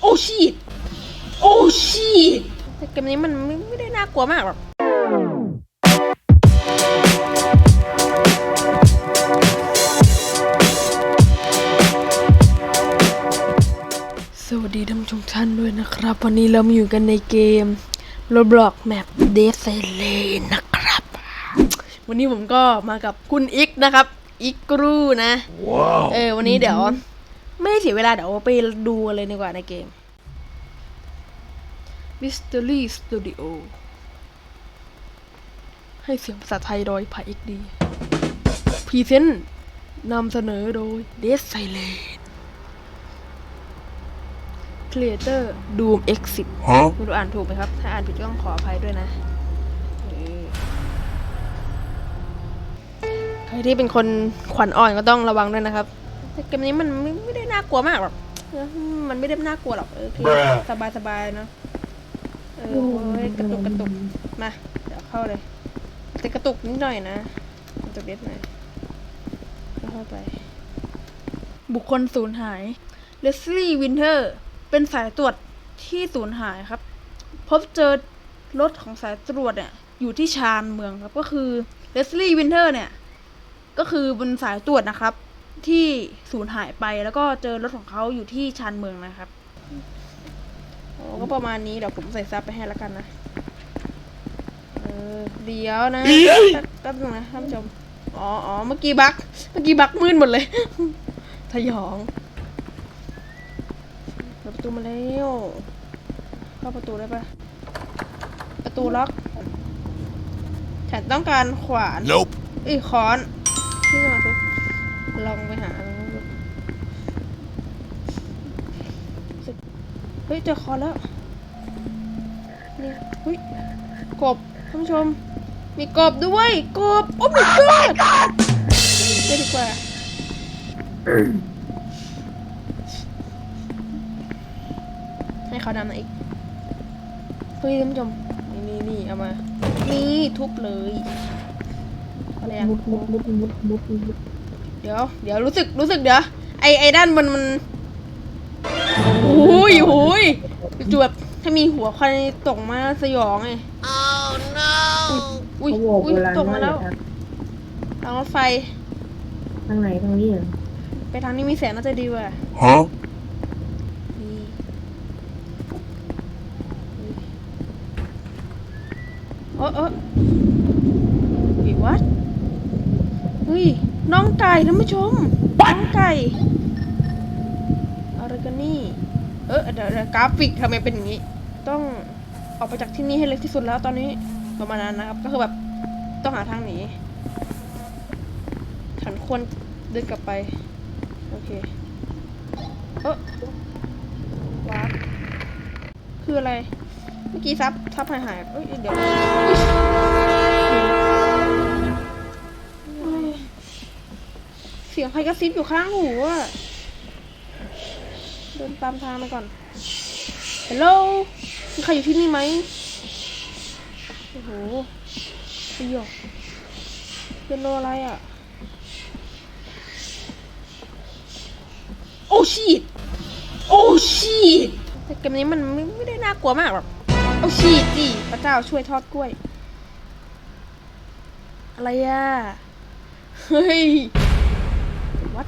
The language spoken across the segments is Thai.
โอ้ชีตโอ้ชีตแต่เกมนี้มันไม่ไม่ได้น่ากลัวมากหรอกสวัสดีท่านผู้ชมท่านด้วยนะครับ วันนี้เรามาอยู่กันในเกม Roblox Map Dead Silent นะครับ วันนี้ผมก็มากับคุณอิกนะครับ อิกกรูนะเออวันนี้เดี๋ยว ไม่ให้เสียเวลาเดี๋ยวไปดูกันเลยดีกว่าในเกม Mystery Studio ให้เสียงภาษาไทยโดยพาอิกดีพรีเซนต์นำเสนอโดย Dead Silent Creator Doom X10 Huh? ไม่รู้อ่านถูกไหมครับ ถ้าอ่านผิดก็ต้องขออภัยด้วยนะเออใครที่เป็นคนขวัญอ่อนก็ต้องระวังด้วยนะครับแต่ เกมนี้มันไม่ไม่ได้น่ากลัวมากหรอกเออมันไม่ได้น่ากลัวหรอกเออคือ Bruh สบายสบายๆเนาะเออโอ้ยกระตุกกระตุกมา เดี๋ยวเข้าเลยแต่กระตุกนิดหน่อยนะกระตุกนิดหน่อยเข้าไป บุคคลสูญหายเลสลี่วินเทอร์ เป็นสายตรวจที่สูญหายครับ พบเจอรถของสายตรวจเนี่ยอยู่ที่ชานเมืองครับก็คือเลสลี่วินเทอร์เนี่ย ก็คือบนสายตรวจนะครับ ที่สูญหายไปแล้วก็เจอรถของเขาอยู่ที่ชานเมืองนะครับโอ้ก็ประมาณนี้เดี๋ยวผมใส่ซับไปให้แล้วกันนะเออเดี๋ยวนะแป๊บแป๊บนึงนะท่านผู้ชมอ๋ออ๋อเมื่อกี้บักเมื่อกี้บักมืดหมดเลยทยองเปิดประตูมาแล้วเข้าประตูได้ปะประตูล็อก ฉันต้องการขวาน Nope. เอ้ยค้อนที่จะมาทุบ ลองไปหาดูเฮ้ยเจอคอแล้วเนี่ยเฮ้ยกบท่านผู้ชม มีกบด้วย กบ โอ้ my god ไปดีกว่าให้เขาดำหน่อยอีกเฮ้ยท่านผู้ชม นี่นี่นี่เอามา นี่ทุบเลยอะไรอะมุดมุดมุดมุดมุด เดี๋ยว เดี๋ยวรู้สึกรู้สึกเดี๋ยวไอไอด้านบนมันโอ้ยโอ้ยจูแบบถ้ามีหัวควันตกมาสยองไงอุ้ยเขาบอกอุ้ยโบราณตกมาว่าแล้วอย่าทางรถไฟทางไหนทางนี้เหรอไปทางนี้มีแสงน่าจะดีกว่า Huh? นี่เออเออเฮ้ยวัดเฮ้ย น้องไก่ท่านผู้ชม น้องไก่อะไรกันนี่ เออเดี๋ยวเดี๋ยวกราฟิกทำไมเป็นอย่างนี้ ต้องออกไปจากที่นี่ให้เร็วที่สุดแล้วตอนนี้ประมาณนั้นนะครับ ก็คือแบบต้องหาทางหนีฉันควรเดินกลับไป โอเค เออวาร์ปคืออะไร เมื่อกี้ซับซับหายหายเอ้ยเดี๋ยว สียงใครกระซิบอยู่ข้างหูอะเดินตามทางไปก่อนฮัลโหลมีใครอยู่ที่นี่ไหมโอ้โหสยองเป็นโลอะไรอะ โอ้ชีตโอ้ชีตแต่เกมนี้มันไม่ไม่ได้น่ากลัวมากหรอกโอ้ชีตจีพระเจ้าช่วยทอดกล้วย อะไรอะ เฮ้ย วัด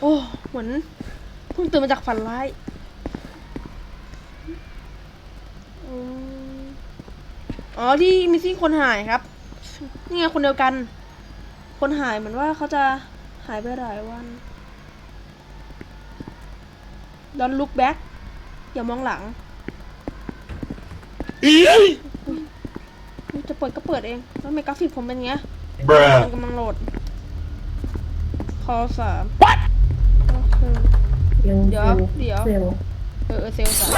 โอ้เหมือนเพิ่งตื่นมาจากฝันร้ายอืมอ๋อที่มิซี่คนหายครับ นี่ไงคนเดียวกัน คนหายเหมือนว่าเขาจะหายไปหลายวัน Don't look back อย่ามองหลังอุ๊ยจะเปิดก็เปิดเอง แล้วทำไมกราฟิกผมเป็นอย่างเงี้ยมัน Bruh. กำลังโหลดค อสามเออยังเดี๋ยวซลล์เดี๋ยวเซลล์เออเออเซลล์สาม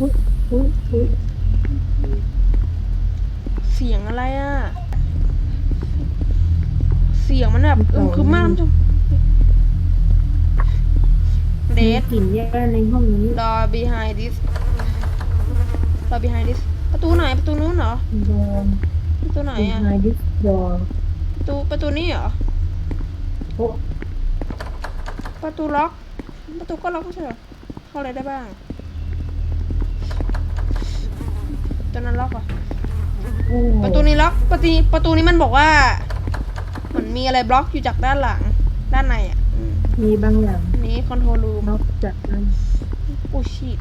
อุ้ยอุ้ยอุ้ยเสียงอะไรอะ เสียงมันแบบอึมครึมมากท่านผู้ชมเดมีทกลิ่นแย่ในห้องนี้รอ behind this รอ behind this ประตูไหนประตูนู้นเหรอดอมประตูไหนมีอะ ไฮดิสดอมประตูประตูนี้เหรอโอ้ ประตูล็อก ประตูก็ล็อกไม่ใช่เหรอเข้าอะไรได้บ้างตัวนั้นล็อกเหรอโอ้ประตูนี้ล็อกประตูนี้ประตูนี้มันบอกว่าเหมือนมีอะไรบล็อกอยู่จากด้านหลัง ด้านในอะอืมมีบางอย่างอันนี้คอนโทรลรูมนอกจากนั้นโอ้ชิต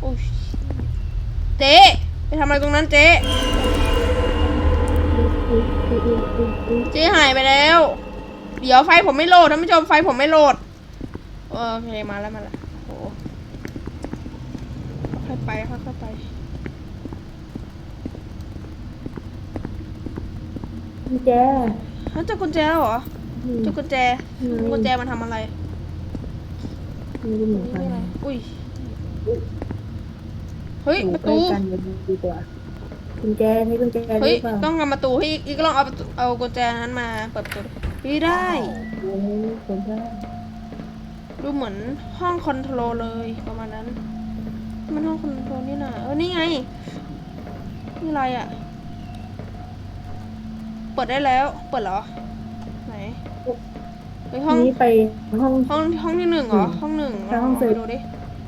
โอ้ชิตเจ๊ไปทำอะไรตรงนั้นเจ๊อุ๊ยอุ๊ยอุ๊ยอุ๊ยอุ๊ยเจ๊หายไปแล้ว เดี๋ยวไฟผมไม่โหลดท่านผู้ชมไฟผมไม่โหลด โอเคมาแล้วมาแล้วโอ้โหค่อยไปค่อยไปกุญแจฮะเจอกุญแจแล้วเหรอเจอกุญแจกุญแจมันทำอะไรไม่รู้เหมือนกันอุ้ยเฮ้ยประตูดีกว่ากุญแจนี่กุญแจเฮ้ยต้องทำประตูให้อีกอีกลองเอาเอากุญแจนั้นมาเปิดประตู ดิเฮ้ยได้โอ้ยกุญแจดูเหมือนห้องคอนโทรลเลยประมาณนั้น มันห้องคอนโทรลนี่นะเออนี่ไง นี่อะไรอะ เปิดได้แล้ว เปิดเหรอ ไหนเฮ้ยห้องนี้ไปห้องห้องห้องที่หนึ่งเหรออืมห้องหนึ่งใช่ห้องลเสร็ไปจดูดิ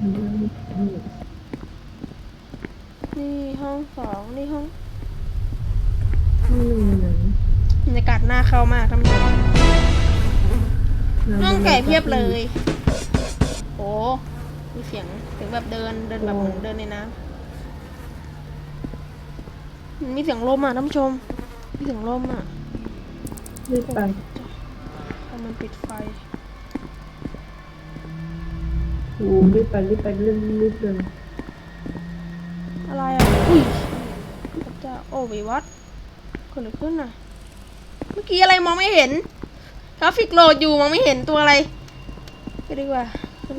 อืมอืมนี่ห้องสองนี่ห้องห้องหนึ่งหนึ่งบ รรยากาศน่าเข้ามากท่านผู้ชมน้องไก่เพียบเลย โอ้มีเสียงเสียงแบบเดินเดินแบบเหมือนเดินในน้ำมันมีเสียงลมอะท่านผู้ชม มีเสียงลมอะรีบไปทำมันปิดไฟโอ้รีบไปรีบไปรีบรีบเลยอะไรอะ อุ้ยพระเจ้าโอ้วิวัตเกิดอะไรขึ้นน่ะเมื่อกี้อะไรมองไม่เห็นกราฟิกโหลดอยู่มองไม่เห็นตัวอะไรไปดีกว่าขึ้น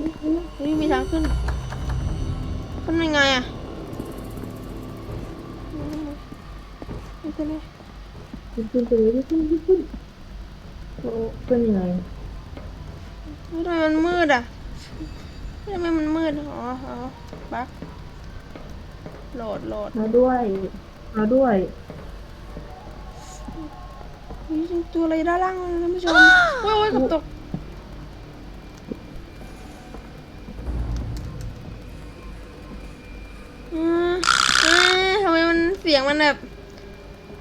เฮ้ยมีทางขึ้นขึ้นยังไงอะไม่ขึ้นเลยรีบขึ้นไปเลยรีบขึ้นขึ้นโอ้ขึ้นยังไงเฮ้ยทำไมมันมืดอะทำไมมันมืดอ๋ออ๋อบั๊กโหลดโหลดมาด้วยมาด้วย ตัวอะไรด้านล่างเลยนะท่านผู้ชมโอ้ยโอ้ยเกับตกอ่าอ่าทำไมมันเสียงมันแบบ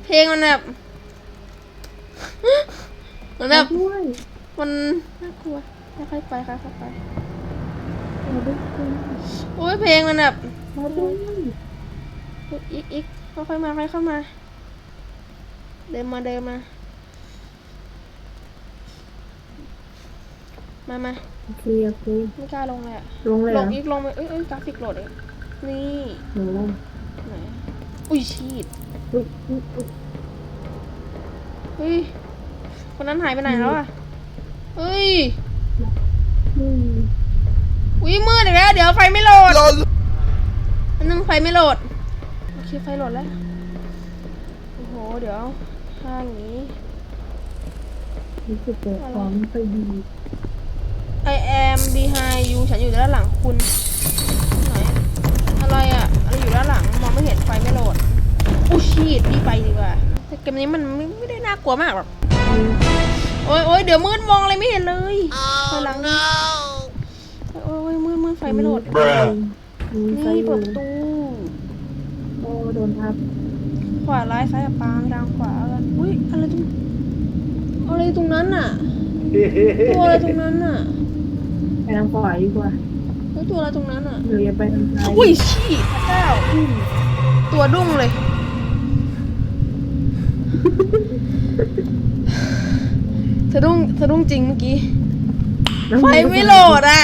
เพลงมันแบบเหมือนแบบมาด้วยมันน่ากลัวค่อยๆไปค่อยๆไปมาด้วยโอ้ยเพลงมันแบบมาด้วยอีกอีกค่อยๆมาค่อยเข้ามา เดินมาเดินมา มามาโอเคโอเคไม่กล้าลงเลยอะลงเลยลเหรงออีกลงไปเอ้ยเอ้ยกราฟิกโหลดเลยนี่หนูไหนอุ้ยชีดอุ๊ยอุ๊ยอุ๊ยเฮ้ยคนนั้นหายไปไหนแล้วอะเฮ้ยอืมอุ้ยมืดอีกแล้วเดี๋ยวไฟไม่โหลดอันนึงไฟไม่โหลดโอเคไฟโหลดแล้วโอ้โหเดี๋ยวถ้าอย่างนี้รู้สึกแต่ความไม่ค่อยดี I am behind you ฉันอยู่ด้านหลังคุณไหนอะไรอะอะไรอยู่ด้านหลังมองไม่เห็นไฟไม่โหลดอู้ชีดรีบไปดีกว่าแต่เกมนี้มันไม่ไม่ได้น่ากลัวมากหรอกอืมโอ้ยโอ้ยเดี๋ยวมืดมองอะไรไม่เห็นเลยไฟหลังนี่โอ้ยโอ้ยมืดมืดไฟไม่โหลด Bruh มีไฟนี่อเปิยู่ดประตูโอ้โดนทับขวาร้ายซ้ายปางทางขวากันอุ้ยอะไรตรงอะไรตรงนั้นน่ะ ตัวอะไรตรงนั้นน่ะไปทางขวาดีกว่าเฮ้ยตัวอะไรตรงนั้นน่ะหรืออย่าไปทางซ้ายอุ้ยชี้พระเจ้าตัวดุ้งเลย สะดุ้งสะดุ้งจริงเมื่อกี้ ไฟไม่โหลดอะ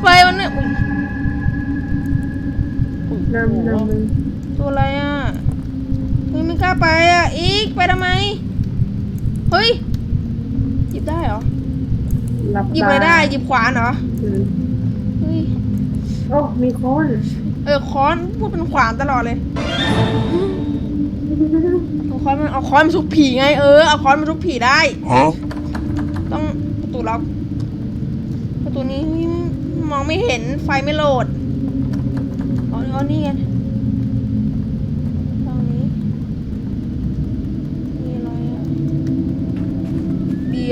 ไฟมันเนี่ยอุ๊ยอุ๊ยนำนำเลยตัวอะไรอะเฮ้ยไม่กล้าไปอะ อีกไปทำไม เฮ้ยหยิ บได้เหรอหลับหยิบอะไรได้หยิบขวานเหรออืมเฮ้ยโอ้มีค้อนเออค้อนพูดเป็นขวานตลอดเลยเอาค้อนมาเอาค้อนมาทุบผีไงเออเอาค้อนมาทุบผีได้ Huh? ต้องประตูล็อกประตูนี้มองไม่เห็นไฟไม่โหลดอ๋ออ๋อนี่ไงตรงนี้มีอะไรอะ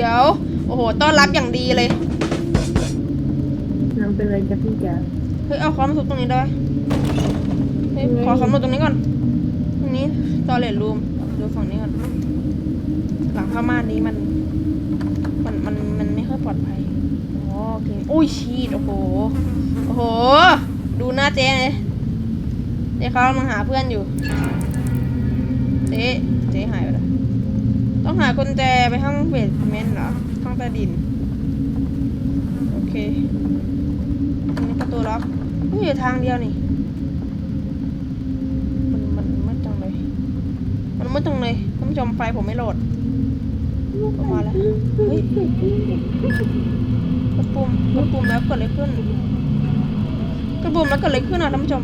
เดี๋ยว โอ้โห ต้อนรับอย่างดีเลยฮ้ย เอาคอมมาทุบตรงนี้ได้ปะเฮ้ยขอสำรวจตรงนี้ก่อน ตรงนี้ตอเลตรูมดูฝั่งนี้ก่อน หลังผ้าม่านนี้มัน มัน มัน มันไม่ค่อยปลอดภัยอ๋อโอเคโอ้ยชีดโอ้โห โอ้โห ดูหน้าเจ๊เลยเจ๊เขากำลังหาเพื่อนอยู่ เจ๊ เจ๊หายไปแล้ว ต้องหากุญแจไปห้องเบสเมนต์เหรอ ห้องใต้ดิน โอเคอันนี้ประตูล็อกไม่อยู่ทางเดียวนี่ มันมันมืดจังเลย มันมืดจังเลยท่านผู้ชมไฟผมไม่โหลดออกมาแล้ว เฮ้ย กดปุ่ม กดปุ่มแล้วเกิดอะไรขึ้น กดปุ่มแล้วเกิดอะไรขึ้นอะท่านผู้ชม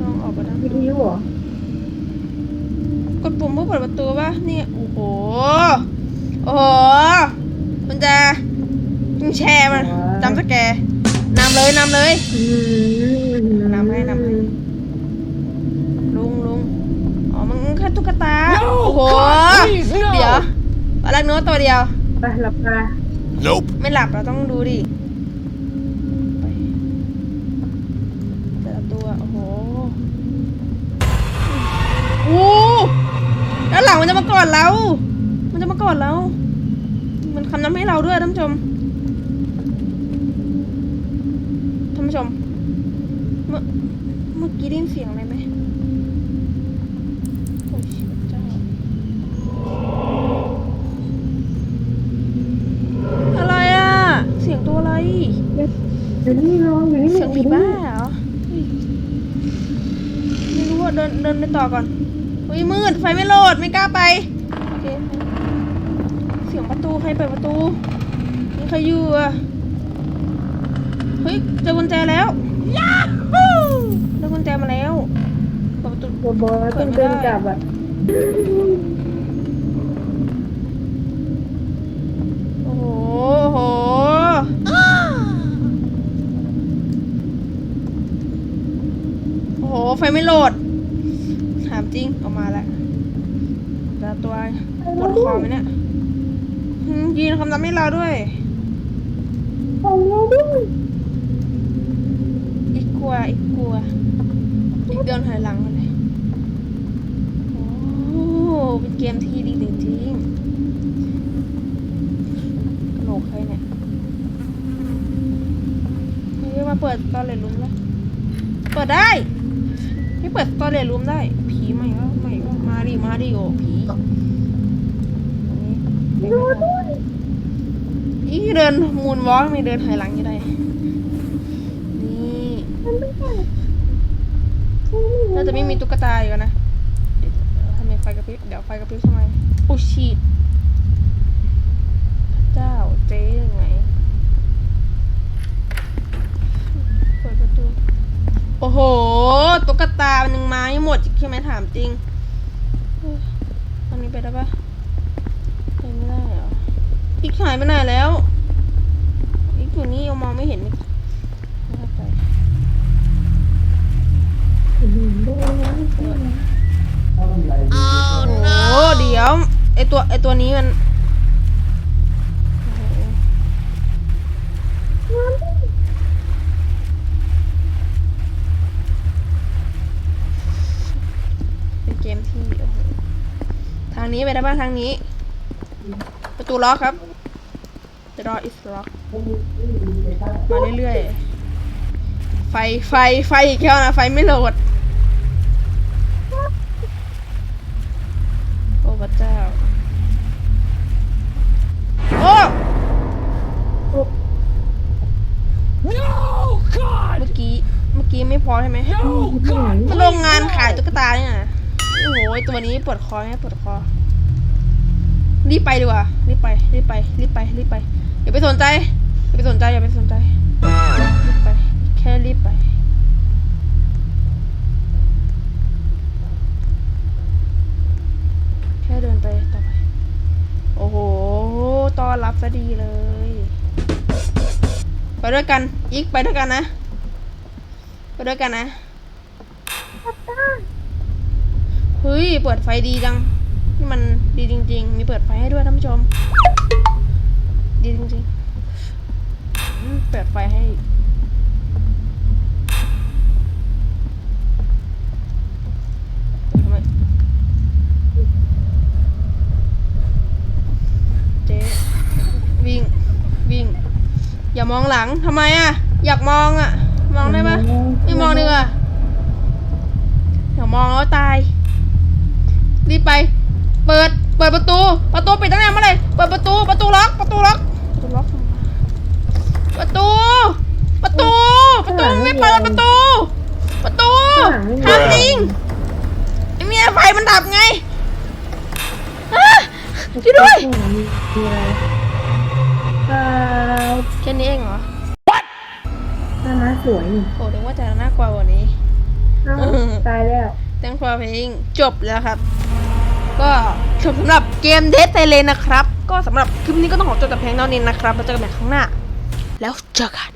ลองออกไปด้านวิทยุเหรอ กดปุ่มเพื่อเปิดประตูป่ะนี่โอ้โหโอ้โหมันจะมันแชร์มันจำสแกร์นำเลยนำเลยอืมนำให้นำให้ลุงลุงอ๋อมันแค่ตุ๊กตาโอ้โหเดี๋ยวตอนแรกนึกว่าตัวเดียวไปหลับตา Nope. ไม่หลับเราต้องดูดิไปแต่ละตัวโอ้โหโอ้ แล้วหลังมันจะมากอดเรา มันจะมากอดเรา มันคำน้ำให้เราด้วยท่านผู้ชม ท่านผู้ชม เมื่อเมื่อกี้ได้ยินเสียงอะไรไหมโอ้ยพระเจ้าอะไรอะ เสียงตัวอะไร อยู่นี่นอนอยู่นี่เสียงผีบ้าเหรอเฮ้ยไม่รู้ว่าเดินเดินไปต่อก่อน อุ้ยมืด ไฟไม่โหลด ไม่กล้าไป โอเค เสียงประตู ใครเปิดประตู มีใครอยู่อะ เฮ้ยเจอกุญแจแล้วยาฮูได้กุญแจมาแล้วเปิดประตูตัวบอสต้องเดินกลับอะโอ้โหโอ้โห โอ้โห ไฟไม่โหลดถามจริงออกมาแล้วจะตัวปวดคอไหมเนี่ยยืนคำนับให้เราด้วยอีกกลัวอีกกลัวอีกเดินถอยหลังมาเลยโอ้เป็นเกมที่ดีจริงๆกระโหลกใครเนี่ยเฮ้ยมาเปิดตอนเลนรูมแล้วเปิดได้ไม่เปิดตอนเลนรูมได้ ผีใหม่ก็ใหม่ก็มาดิมาดิโอผีอันนี้ไม่ได้อีเดินมูนวอล์กไม่เดินถอยหลังยังไงนี่น่าจะไม่มีตุ๊กตาอยู่นะทำไมไฟกระพริบเดี๋ยวไฟกระพริบทำไมโอ้ชีดเจ้าเจ๊ยังไงเปิดประตู โห ตุ๊กตามันยังไม่หมดใช่ไหมถามจริงตอนนี้ไปได้ปะไปไม่ได้เหรอ อีกหายไปไหนแล้ว อีกอยู่นี่เอามองไม่เห็นอีกไม่ได้ไปอืมโดนแล้วโอ้เดี๋ยวไอตัวไอตัวนี้มัน ไปได้บ้างทางนี้ ประตูล็อกครับ The door is locked มาเรื่อยๆ ไฟ ไฟ ไฟอีกแล้วนะ ไฟไม่โหลด โอ้พระเจ้า โอ้ No, God! เมื่อกี้ เมื่อกี้ไม่พอใช่ไหม No, God! มันโรงงานขายตุ๊กตาเนี่ยนะโอ้โหไอ้ตัวนี้ปวดคอไหมปวดคอ รีบไปดีกว่ารีบไปรีบไปรีบไปรีบไปอย่าไปสนใจอย่าไปสนใจอย่าไปสนใจรีบไป แค่รีบไปแค่เดินไปต่อไป โอ้โหต้อนรับซะดีเลย ไปด้วยกันอีกไปด้วยกันนะ ไปด้วยกันนะเฮ้ยเปิดไฟดีจัง นี่มันดีจริง ๆ มีเปิดไฟให้ด้วยท่านผู้ชม ดีจริงๆไฟให้ทำไมเจ๊วิ่ง วิ่ง อย่ามองหลังทำไมอะ อยากมองอะ มองได้ปะไม่มองดีกว่าอย่ามองแล้วตาย รีบไป เปิด เปิดประตู ประตูปิดตั้งแต่เมื่อไหร่เปิดประตู ประตูล็อก ประตูล็อก ประตูล็อกประตู ประตู ประตูไม่เปิดประตู ประตูทำจริงไอ้เมียไฟมันดับไงอะช่วยด้วยมีอะไรเอ่อแค่นี้เองเหรอหน้าม้าสวยนี่โอ้ถึงว่าจะน่ากลัวกว่านี้เอ้าตายแล้ว Thanks for playing จบแล้วครับ ก็สำหรับเกมเดทไซเลนนะครับ ก็สำหรับคลิปนี้ก็ต้องขอจบแต่เพียงเท่านี้นะครับแล้วเจอกันใหม่ครั้งหน้า แล้วเจอกัน